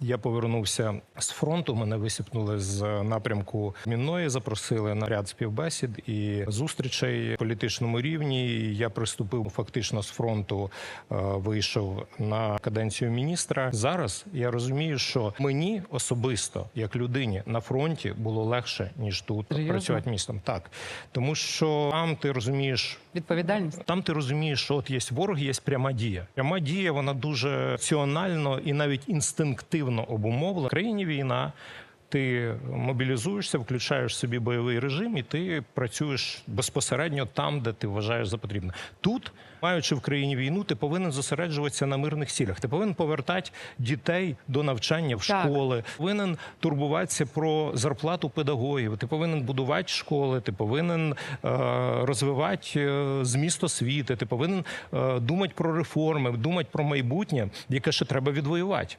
Я повернувся з фронту. Мене висипнули з напрямку Мінної, запросили на ряд співбесід і зустрічей в політичному рівні. Я приступив фактично з фронту, е, вийшов на каденцію міністра. Зараз я розумію, що мені особисто, як людині на фронті, було легше ніж тут Серйозно? працювати містом. Так тому що там ти розумієш. Відповідальність. Там ти розумієш, що от є ворог, є пряма дія. Пряма дія вона дуже раціонально і навіть інстинктивно обумовлена. В країні війна. Ти мобілізуєшся, включаєш собі бойовий режим, і ти працюєш безпосередньо там, де ти вважаєш за потрібне. Тут, маючи в країні війну, ти повинен зосереджуватися на мирних цілях. Ти повинен повертати дітей до навчання в Так. школи. Повинен турбуватися про зарплату педагогів. Ти повинен будувати школи. Ти повинен е, розвивати е, зміст освіти. Ти повинен е, думати про реформи, думати про майбутнє, яке ще треба відвоювати.